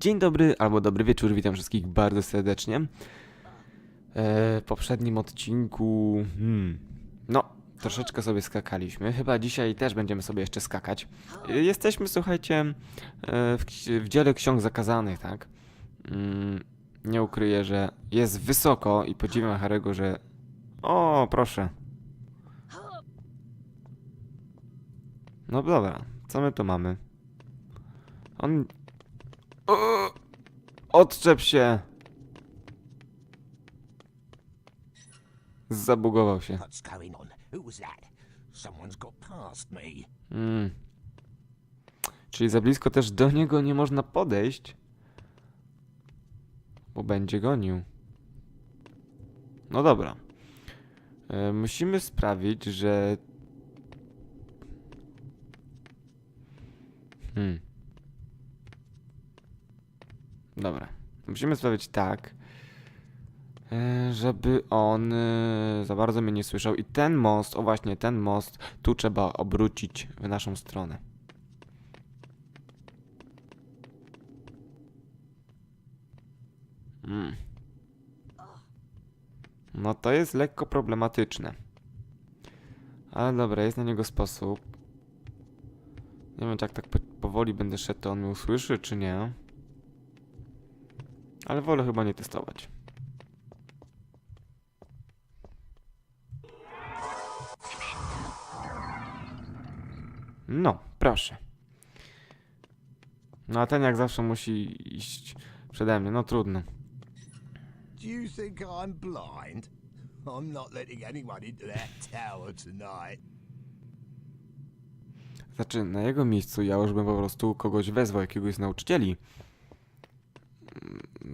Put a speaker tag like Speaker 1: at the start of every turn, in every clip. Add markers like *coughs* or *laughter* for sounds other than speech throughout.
Speaker 1: Dzień dobry albo dobry wieczór, witam wszystkich bardzo serdecznie. E, w poprzednim odcinku. Hmm, no, troszeczkę sobie skakaliśmy. Chyba dzisiaj też będziemy sobie jeszcze skakać. E, Jesteśmy, słuchajcie, e, w, w dziele ksiąg zakazanych, tak? Mm, nie ukryję, że jest wysoko i podziwiam Harego, że. O, proszę. No dobra, co my tu mamy? On. Odczep się! Zabugował się.
Speaker 2: What's going on? Who was that? Someone's got past me.
Speaker 1: Mm. Czyli za blisko też do niego nie można podejść. Bo będzie gonił. No dobra. E, musimy sprawić, że. Hmm. Dobra. Musimy sprawić tak, e, żeby on e, za bardzo mnie nie słyszał. I ten most, o właśnie, ten most, tu trzeba obrócić w naszą stronę. Mm. No to jest lekko problematyczne. Ale dobra, jest na niego sposób. Nie wiem, czy jak tak po powoli będę szedł, to on mnie usłyszy, czy nie. Ale wolę chyba nie testować. No, proszę. No a ten jak zawsze musi iść przede mnie, no trudno.
Speaker 2: Do you think I'm blind? I'm not letting anyone into that tower tonight.
Speaker 1: Znaczy, na jego miejscu ja już bym po prostu kogoś wezwał, jakiegoś z nauczycieli.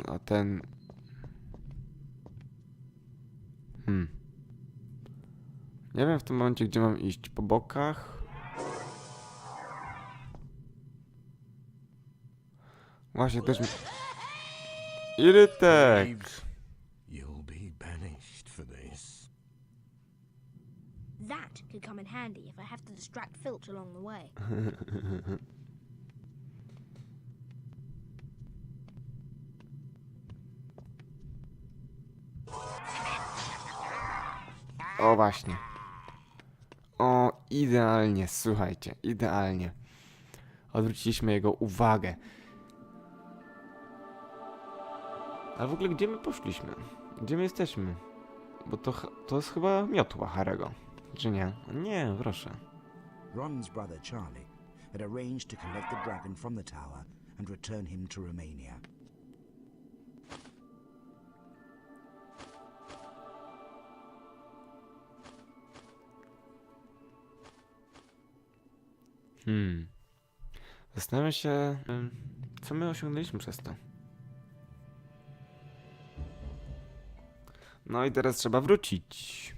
Speaker 1: A ten... Hmm. Nie wiem w tym momencie, gdzie mam iść. Po bokach? Właśnie też mi... Irytek!
Speaker 2: You'll be banished for this.
Speaker 3: That could come in handy if I have to distract Filch along the way. *laughs*
Speaker 1: O właśnie. O, idealnie, słuchajcie, idealnie. Odwróciliśmy jego uwagę. A w ogóle gdzie my poszliśmy? Gdzie my jesteśmy? Bo to, to jest chyba miotła Harego. Czy nie? Nie, proszę.
Speaker 4: Ron's brother Charlie had arranged to collect the dragon from the tower and return him to Romania.
Speaker 1: Hmm. Zastanawiam się, co my osiągnęliśmy przez to. No i teraz trzeba wrócić.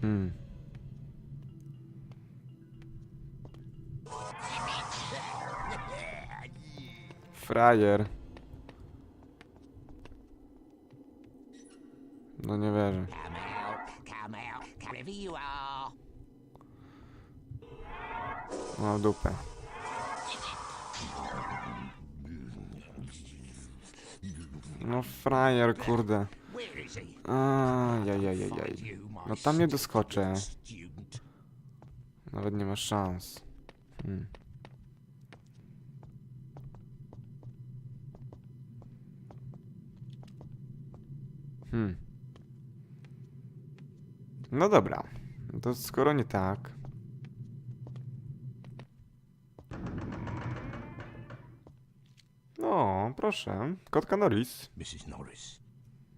Speaker 1: Hmm. Frajer. No nie wierzę.
Speaker 2: Come out, come out, wherever you are.
Speaker 1: No dupę. No frajer, kurde. Ajajajajaj. No tam nie doskoczę. Nawet nie ma szans. Hmm. Hmm. No dobra. To skoro nie tak. No, proszę. Kotka Norris.
Speaker 2: Mrs. Norris.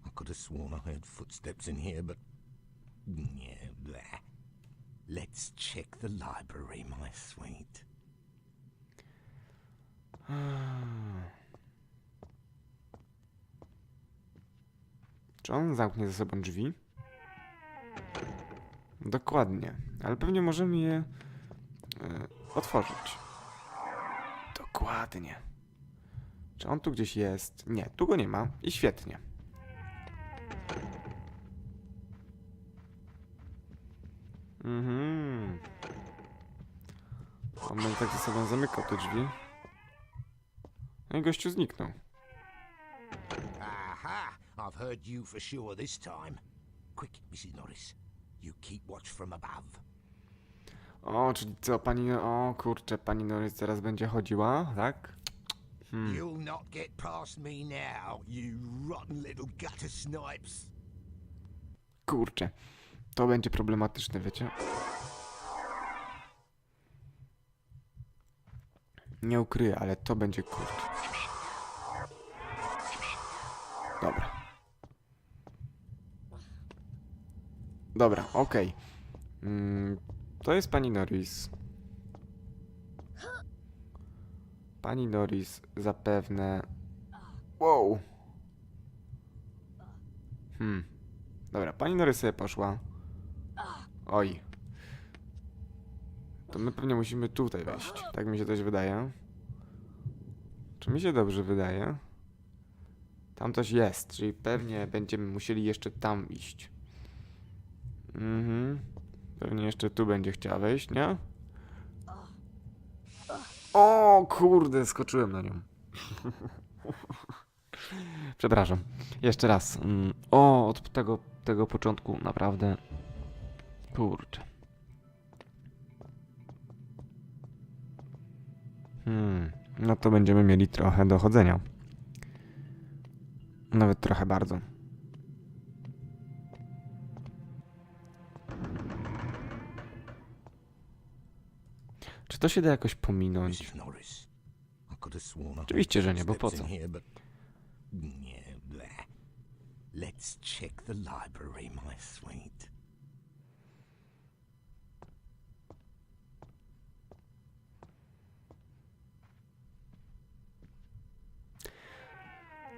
Speaker 2: I could have sworn I heard footsteps in here, but. Yeah, blah. Let's check the library, my sweet.
Speaker 1: Czy on zamknie za sobą drzwi? Dokładnie, ale pewnie możemy je e, otworzyć. Dokładnie. Czy on tu gdzieś jest? Nie, tu go nie ma i świetnie. Mhm. On będzie tak ze sobą zamykał te drzwi. No i gościu zniknął.
Speaker 2: Aha! I've heard you for sure this time. Quick, Mrs. Norris. You keep watch from above.
Speaker 1: O, czyli co, pani... O, kurczę, pani Norris teraz będzie chodziła, tak? Hmm.
Speaker 2: You'll not get past me now, you rotten little gutter snipes.
Speaker 1: Kurczę. To będzie problematyczne, wiecie? Nie ukryję, ale to będzie kurczę. Dobra. Dobra, okej. Mm, to jest pani Norris. Pani Norris zapewne... Wow. Hmm. Dobra, pani Norris sobie poszła. Oj. To my pewnie musimy tutaj wejść. Tak mi się coś wydaje. Czy mi się dobrze wydaje? Tam coś jest, czyli pewnie będziemy musieli jeszcze tam iść. Mhm. Pewnie jeszcze tu będzie chciała wejść, nie? O kurde, skoczyłem na nią. *laughs* Przepraszam. Jeszcze raz. Mm, O, od tego, tego początku naprawdę. Kurczę. Hmm. No to będziemy mieli trochę dochodzenia. Nawet trochę bardzo. Czy to się da jakoś pominąć? Oczywiście, że nie, bo po co?
Speaker 2: Let's check the library, my sweet.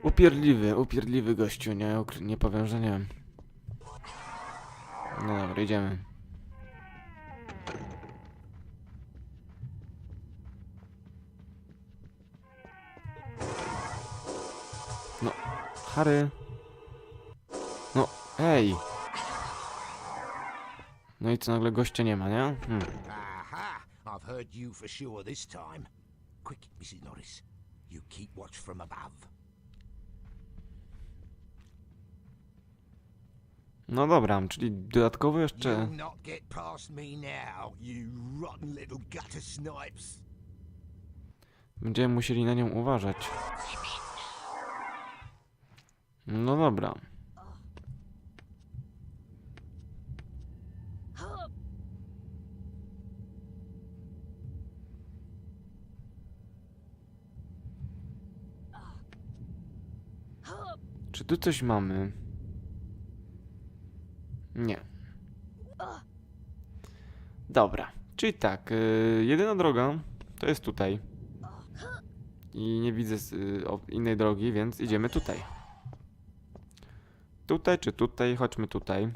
Speaker 1: Upierdliwy, upierdliwy gościu, nie, nie powiem, że nie. No dobra, idziemy. Harry. No, ej. No i co, nagle gościa nie ma, nie? Hmm.
Speaker 2: Aha! I've heard you for sure this time. Quick, Mrs. Norris. You keep watch from above.
Speaker 1: No dobra, czyli dodatkowo jeszcze...
Speaker 2: You'll not get past me now, you rotten little gutter snipes.
Speaker 1: Będziemy musieli na nią uważać. No dobra. Czy tu coś mamy? Nie. Dobra. Czyli tak, yy, jedyna droga to jest tutaj. I nie widzę y, o, innej drogi, więc idziemy tutaj. Tutaj czy tutaj? Chodźmy tutaj.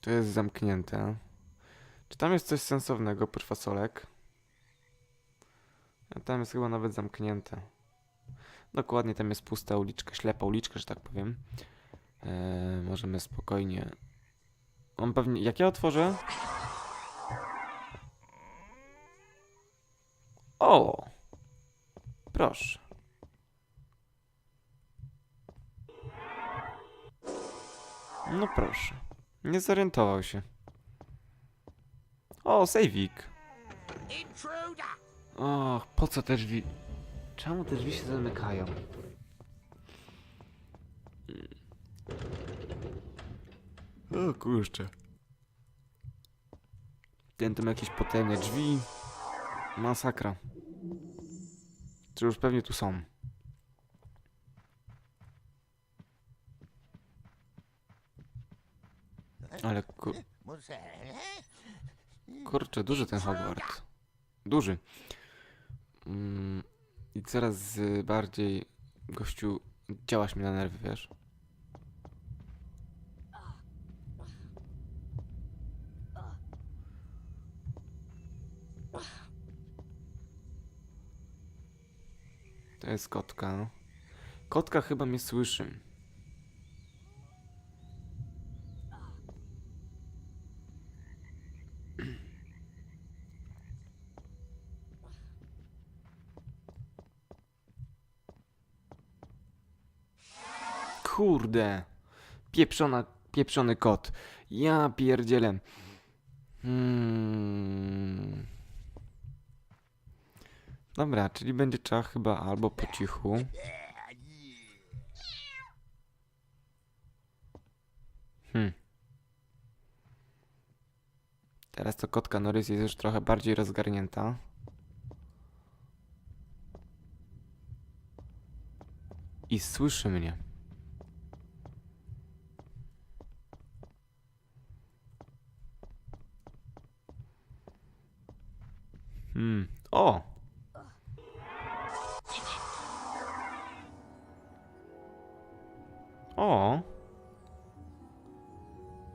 Speaker 1: To jest zamknięte. Czy tam jest coś sensownego, prfasolek? A tam jest chyba nawet zamknięte. Dokładnie, tam jest pusta uliczka, ślepa uliczka, że tak powiem. Eee, możemy spokojnie... On pewnie... Jak ja otworzę... O! Proszę. No proszę. Nie zorientował się. O, sejwik. Och, po co te drzwi? Czemu te drzwi się zamykają? O kurczę. Ten tam jakieś potężne drzwi. Masakra. Czy już pewnie tu są? Ale ku... Kurczę, duży ten Hogwart. Duży. Mm, I coraz bardziej, gościu, działaś mi na nerwy, wiesz? To jest kotka. Kotka chyba mnie słyszy. Kurde. Pieprzona, pieprzony kot. Ja pierdzielę. Hmm. Dobra, czyli będzie trzeba chyba albo po cichu. Hmm. Teraz to kotka Norris jest już trochę bardziej rozgarnięta. I słyszy mnie. Hmm. Oh. O!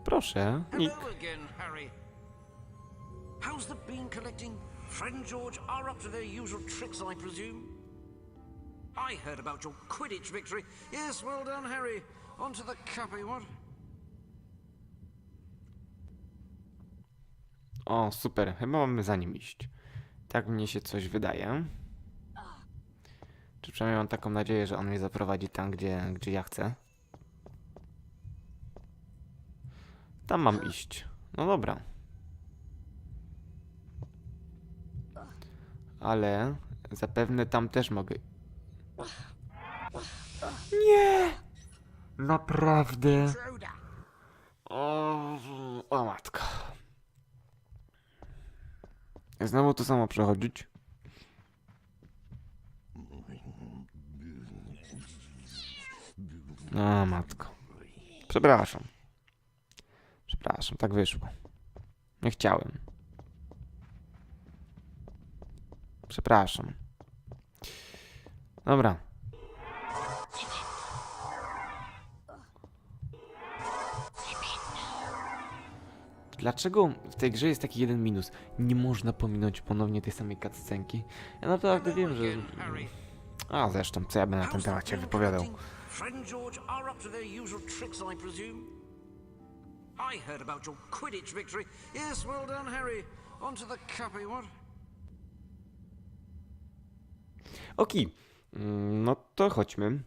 Speaker 1: Proszę, Nick.
Speaker 5: Hello again, Harry. How's the bean collecting? Friend George are up to their usual tricks, I presume? I heard about your Quidditch victory. Yes, well done, Harry. On to the cuppy, what?
Speaker 1: O, super. Chyba mamy za nim iść. Tak mnie się coś wydaje. Czy przynajmniej mam taką nadzieję, że on mnie zaprowadzi tam, gdzie, gdzie ja chcę. Tam mam iść. No dobra. Ale zapewne tam też mogę. Nie! Naprawdę. O, o matko. Znowu to samo przechodzić. O matko. Przepraszam. Przepraszam, tak wyszło. Nie chciałem. Przepraszam. Dobra. Dlaczego w tej grze jest taki jeden minus? Nie można pominąć ponownie tej samej cutscenki. Ja naprawdę wiem, że... A zresztą, co ja będę na ten temat się wypowiadał.
Speaker 5: collecting? Friend George are up to their usual tricks, I presume? I heard about your Quidditch victory. Yes, well done, Harry. On to the cuppy, what?
Speaker 1: Oki. Mm, No to chodźmy.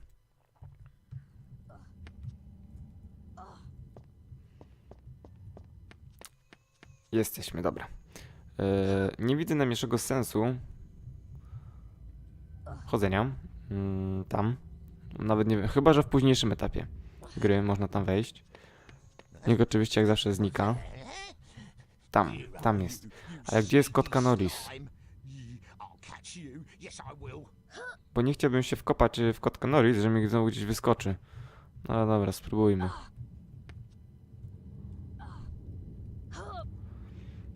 Speaker 1: Jesteśmy, dobra. E, nie widzę najmniejszego sensu chodzenia mm, tam. Nawet nie wiem, chyba że w późniejszym etapie gry można tam wejść. Niech oczywiście jak zawsze znika. Tam, tam jest. Ale gdzie jest kotka Norris? Bo nie chciałbym się wkopać w kotkę Norris, że mi znowu gdzieś wyskoczy. No ale dobra, spróbujmy.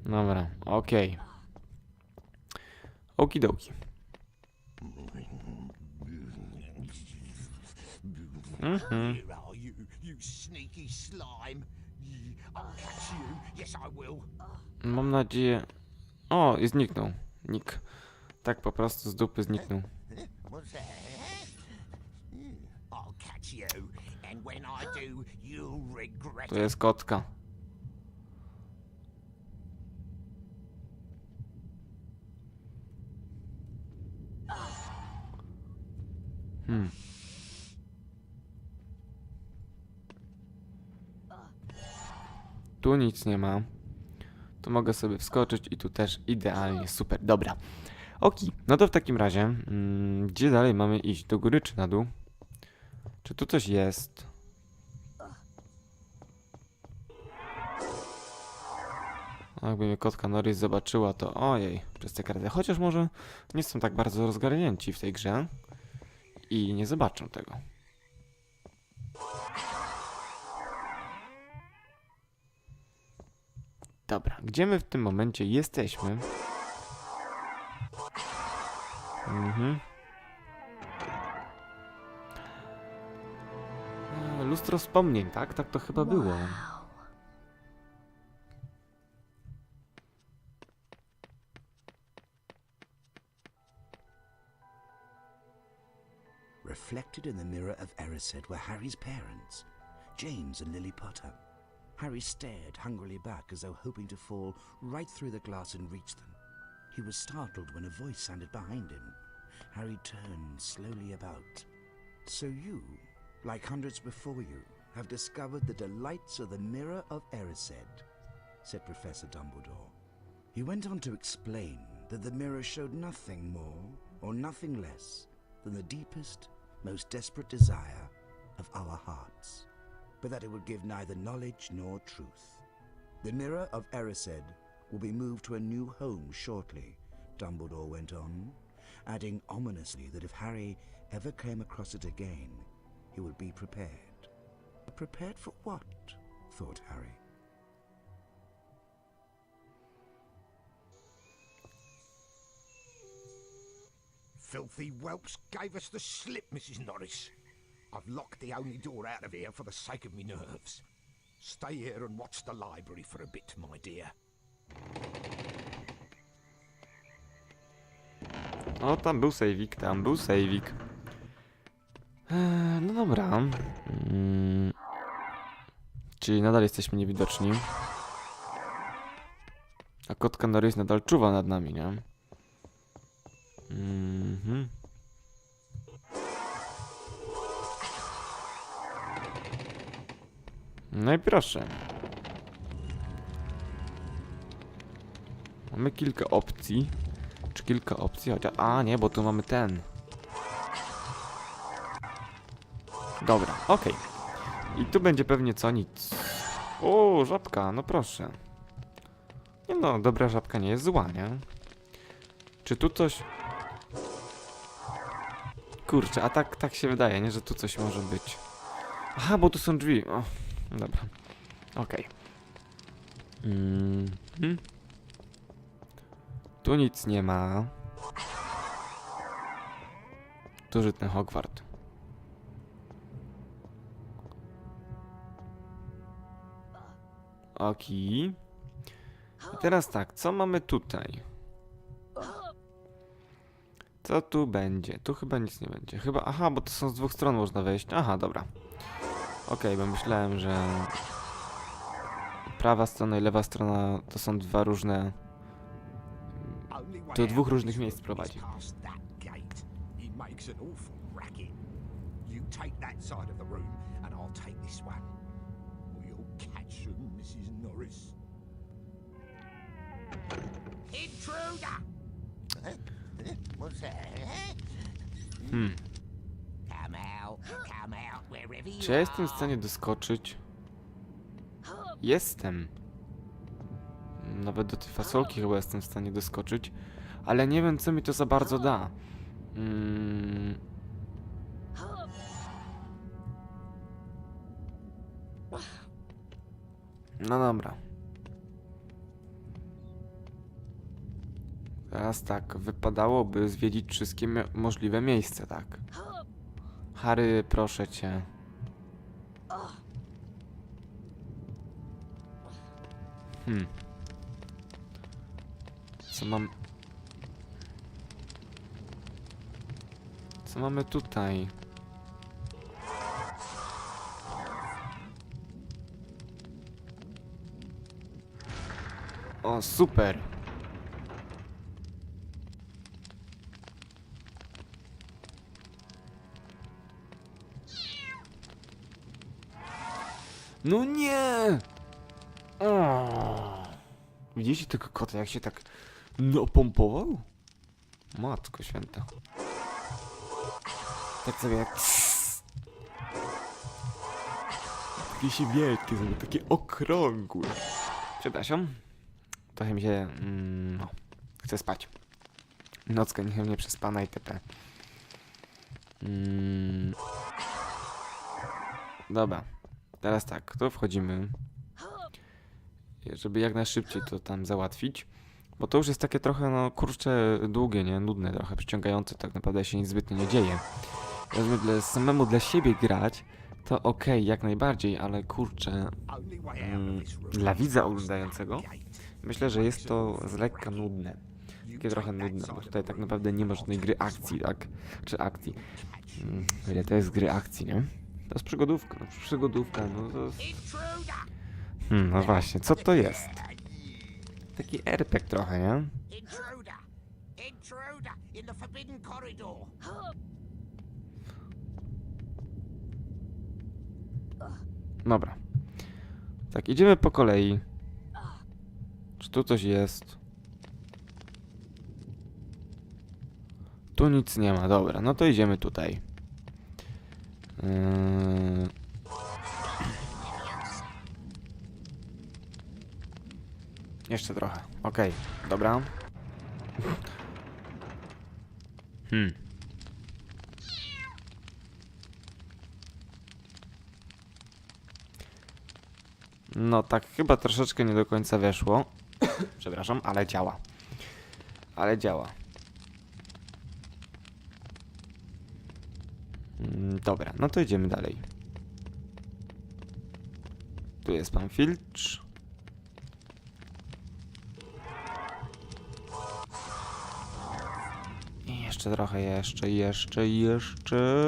Speaker 1: Dobra, okej. Okidoki. Mhm. Mam nadzieję... O, i zniknął. Nick. Tak po prostu z dupy zniknął.
Speaker 2: What's that? I'll catch you, and when I do, you'll regret
Speaker 1: To
Speaker 2: it.
Speaker 1: jest kotka. Hmm. Tu nic nie ma. Tu mogę sobie wskoczyć i tu też idealnie, super, dobra. Oki, no to w takim razie, mm, gdzie dalej mamy iść? Do góry czy na dół? Czy tu coś jest? A Jakby mnie kotka Norris zobaczyła, to ojej, przez te karty. Chociaż może nie są tak bardzo rozgarnięci w tej grze i nie zobaczą tego. Dobra, gdzie my w tym momencie jesteśmy? Mhm. E, Lustro wspomnień, tak? Tak to chyba było.
Speaker 4: Reflected in the mirror of Erised were Harry's parents, James and Lily Potter. Harry stared hungrily back as though hoping to fall right through the glass and reach them. He was startled when a voice sounded behind him. Harry turned slowly about. So you like hundreds before you, have discovered the delights of the Mirror of Erised, said Professor Dumbledore. He went on to explain that the mirror showed nothing more or nothing less than the deepest, most desperate desire of our hearts, but that it would give neither knowledge nor truth. The Mirror of Erised will be moved to a new home shortly, Dumbledore went on, adding ominously that if Harry ever came across it again, he would be prepared. Prepared for what? thought Harry.
Speaker 2: Filthy whelps gave us the slip, Mrs. Norris. I've locked the only door out of here for the sake of me nerves. Stay here and watch the library for a bit, my dear.
Speaker 1: O, tam był sejwik, tam był sejwik. Eee, no dobra. Mm. Czyli nadal jesteśmy niewidoczni. A kotka Norris nadal czuwa nad nami, nie? Mhm. No i proszę. Mamy kilka opcji. Czy kilka opcji? Chociaż... A, nie, bo tu mamy ten. Dobra, okej. I tu będzie pewnie co nic. O, żabka, no proszę. Nie no, dobra żabka nie jest zła, nie? Czy tu coś... Kurczę, a tak, tak się wydaje, nie? Że tu coś może być. Aha, bo tu są drzwi. Dobra. Okej. Mhm. Tu nic nie ma. Tu żytny Hogwart. Oki. I teraz tak, co mamy tutaj? Co tu będzie? Tu chyba nic nie będzie. Chyba, aha, bo to są z dwóch stron można wejść. Aha, dobra. Okej, bo myślałem, że prawa strona i lewa strona to są dwa różne Do dwóch różnych miejsc prowadzi. Hmm.
Speaker 2: Come out, come out, wherever you
Speaker 1: Czy ja jestem w stanie doskoczyć? Jestem. Nawet do tej fasolki chyba jestem w stanie doskoczyć. Ale nie wiem, co mi to za bardzo da. Mm. No dobra. Teraz tak, wypadałoby zwiedzić wszystkie możliwe miejsca, tak? Harry, proszę cię. Hmm. Co mam... Co mamy tutaj? O, super! No nie! O! Widzicie tego kota, jak się tak napompował? Matko święta. Tak sobie jak... Takie się wielkie, sobie takie okrągłe. Przepraszam. Trochę mi się... Mm, no, chcę spać. Nocka niech nie przespana itp. Mm. Dobra. Teraz tak, to wchodzimy. Żeby jak najszybciej to tam załatwić. Bo to już jest takie trochę, no kurczę, długie, nie? Nudne, trochę przyciągające, tak naprawdę się nic zbytnio nie dzieje. Jakby dla, samemu dla siebie grać, to okej, jak najbardziej, ale kurczę, Mm, dla widza oglądającego myślę, że jest to z lekka nudne. Takie trochę nudne, bo tutaj tak naprawdę nie ma żadnej gry akcji, tak? Czy akcji. Mm, Ile to jest gry akcji, nie? To jest przygodówka, no przygodówka, no to jest... Hmm, no właśnie, co to jest? Taki RPG trochę, nie? Dobra. Tak, idziemy po kolei. Czy tu coś jest? Tu nic nie ma, dobra, no to idziemy tutaj. Yy... Jeszcze trochę, okej, dobra. Hmm. No tak, chyba troszeczkę nie do końca weszło. *coughs* Przepraszam, ale działa. Ale działa. Mm, Dobra, no to idziemy dalej. Tu jest pan Filcz. I jeszcze trochę, jeszcze, jeszcze, jeszcze.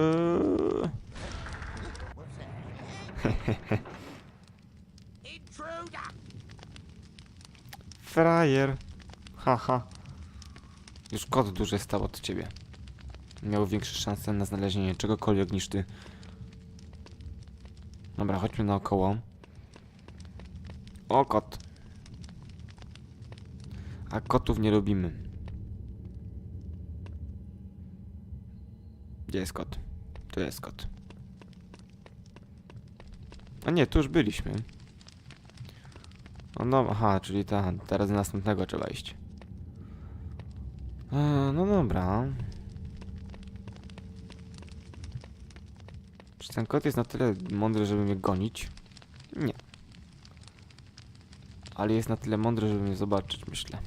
Speaker 1: *laughs* Frajer. Haha. Już kot dłużej stał od ciebie. Miał większe szanse na znalezienie czegokolwiek niż ty. Dobra, chodźmy naokoło. O, kot. A kotów nie lubimy. Gdzie jest kot? Tu jest kot. A nie, tu już byliśmy. O no, aha, czyli ta, teraz do następnego trzeba iść. E, no dobra. Ten kot jest na tyle mądry, żeby mnie gonić? Nie. Ale jest na tyle mądry, żeby mnie zobaczyć, myślę.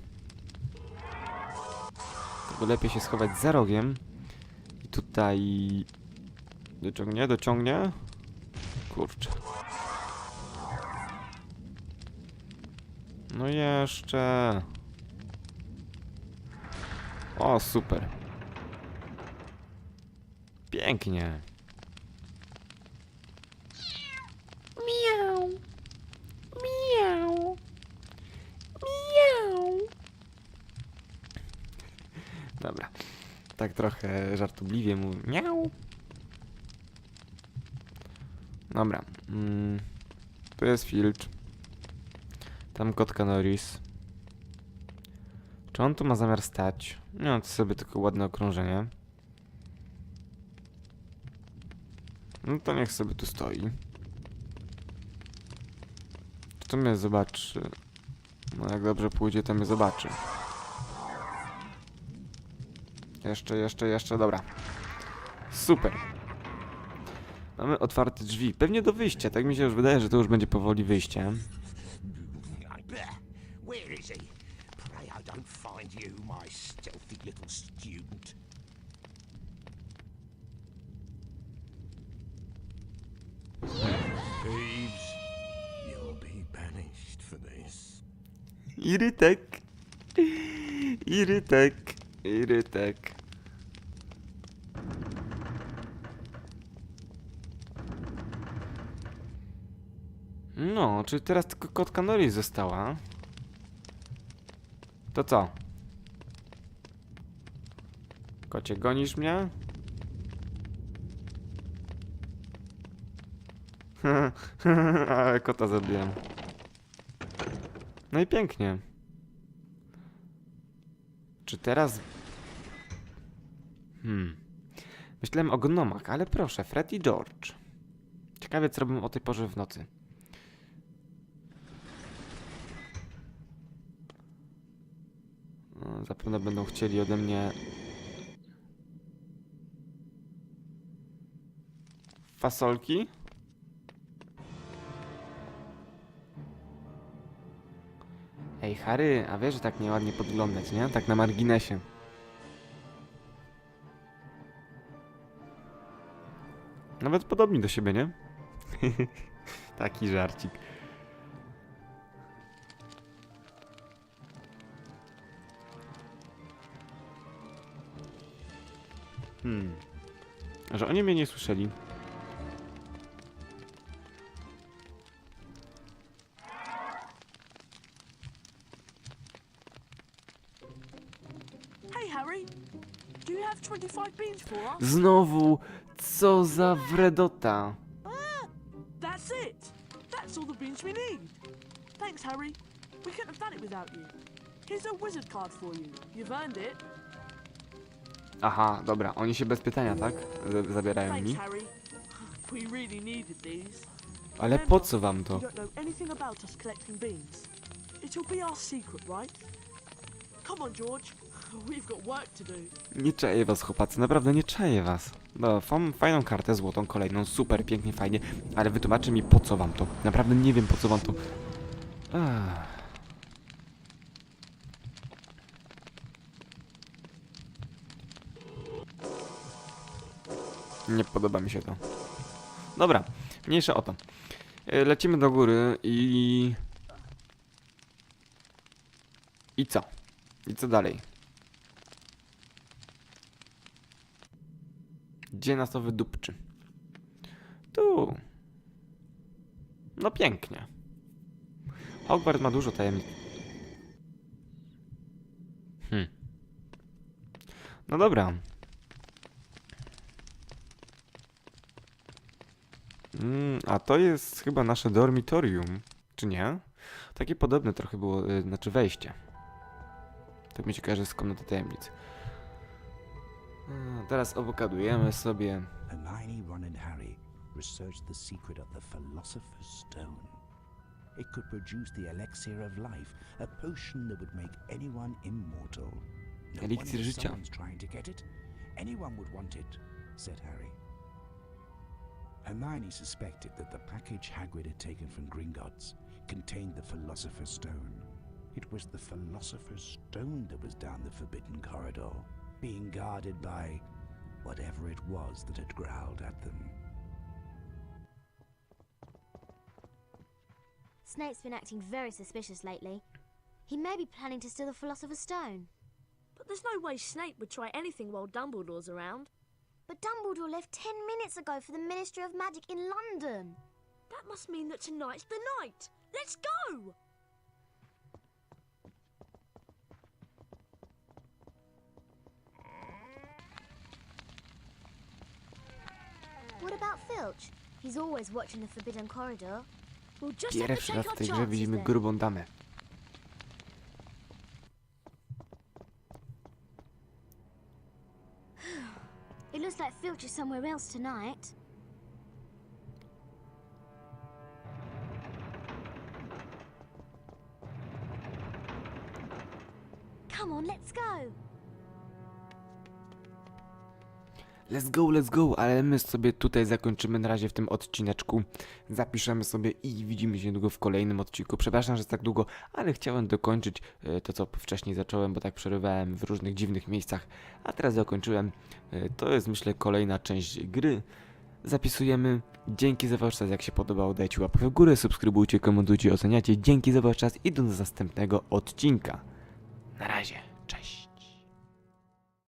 Speaker 1: Tylko lepiej się schować za rogiem. I tutaj... Dociągnie, dociągnie. Kurczę. No jeszcze. O, super. Pięknie. Tak trochę żartobliwie mówię. Miau. Dobra. Mm. Tu jest Filcz. Tam kotka Norris. Czy on tu ma zamiar stać? Nie, to sobie tylko ładne okrążenie. No to niech sobie tu stoi. To mnie zobaczy. No jak dobrze pójdzie, to mnie zobaczy. Jeszcze, jeszcze, jeszcze, dobra. Super. Mamy otwarte drzwi. Pewnie do wyjścia. Tak mi się już wydaje, że to już będzie powoli wyjście.
Speaker 2: Bleh. Where is he? Pray I don't find you, my stealthy little student. Thieves, you'll be banished for this.
Speaker 1: Irytek. Irytek. Irytek. No, czy teraz tylko kotka Nori została? To co? Kocie, gonisz mnie? *laughs* Ale kota zabiłem. No i pięknie. Czy teraz... Hmm. Myślałem o gnomach, ale proszę, Fred i George. Ciekawe, co robią o tej porze w nocy. Zapewne będą chcieli ode mnie... Fasolki? Ej, Harry, a wiesz, że tak nieładnie podglądać, nie? Tak na marginesie. Nawet podobni do siebie, nie? *laughs* Taki żarcik. Hmm. Że oni mnie nie słyszeli.
Speaker 6: Hey, Harry. Do you have 25 beans for us?
Speaker 1: Znowu, co za wredota.
Speaker 6: That's things we need. Thanks, Harry. We couldn't have done it without you. Here's a wizard card for you. You've earned it.
Speaker 1: Aha, dobra, oni się bez pytania, tak? Z zabierają mi. Ale po co wam to? Nie czaję was, chłopacy, naprawdę nie czaję was. No, mam fajną kartę złotą, kolejną, super, pięknie, fajnie, ale wytłumaczcie mi po co wam to. Naprawdę nie wiem po co wam to. Ach. Nie podoba mi się to. Dobra, mniejsza o to. E, Lecimy do góry i... I co? I co dalej? Gdzie nas to wydupczy? Tu. No pięknie. Hogwarts ma dużo tajemnic. Hmm. No dobra. Mm, a to jest chyba nasze dormitorium, czy nie? Takie podobne trochę było, y, znaczy wejście. Tak mi się kojarzy z komnaty tajemnic. A, Teraz obokadujemy sobie.
Speaker 4: Hermione, Ron, and Harry researched the secret of the Philosopher's Stone. It could produce the elixir of life, a potion that would make anyone immortal. No
Speaker 1: Eliksir życia.
Speaker 4: someone's trying to get it. Anyone would want it, said Harry. Hermione suspected that the package Hagrid had taken from Gringotts contained the Philosopher's Stone. It was the Philosopher's Stone that was down the forbidden corridor, being guarded by whatever it was that had growled at them.
Speaker 3: Snape's been acting very suspicious lately. He may be planning to steal the Philosopher's Stone.
Speaker 7: But there's no way Snape would try anything while Dumbledore's around.
Speaker 3: But Dumbledore left ten minutes ago for the Ministry of Magic in London.
Speaker 7: That must mean that tonight's the night. Let's go!
Speaker 3: What about Filch? He's always watching the Forbidden Corridor.
Speaker 7: We'll just have to
Speaker 1: Pierwszy
Speaker 7: take
Speaker 1: raz
Speaker 7: our
Speaker 1: w tej grze
Speaker 7: chances
Speaker 1: widzimy grubą damę.
Speaker 3: It looks like Filch somewhere else tonight. Come on, let's go.
Speaker 1: Let's go, let's go, ale my sobie tutaj zakończymy na razie w tym odcineczku. Zapiszemy sobie i widzimy się niedługo w kolejnym odcinku. Przepraszam, że jest tak długo, ale chciałem dokończyć e, to, co wcześniej zacząłem, bo tak przerywałem w różnych dziwnych miejscach, a teraz zakończyłem. E, To jest, myślę, kolejna część gry. Zapisujemy. Dzięki za wasz czas, jak się podobało, dajcie łapkę w górę, subskrybujcie, komentujcie, oceniacie. Dzięki za wasz czas i do następnego odcinka. Na razie, cześć.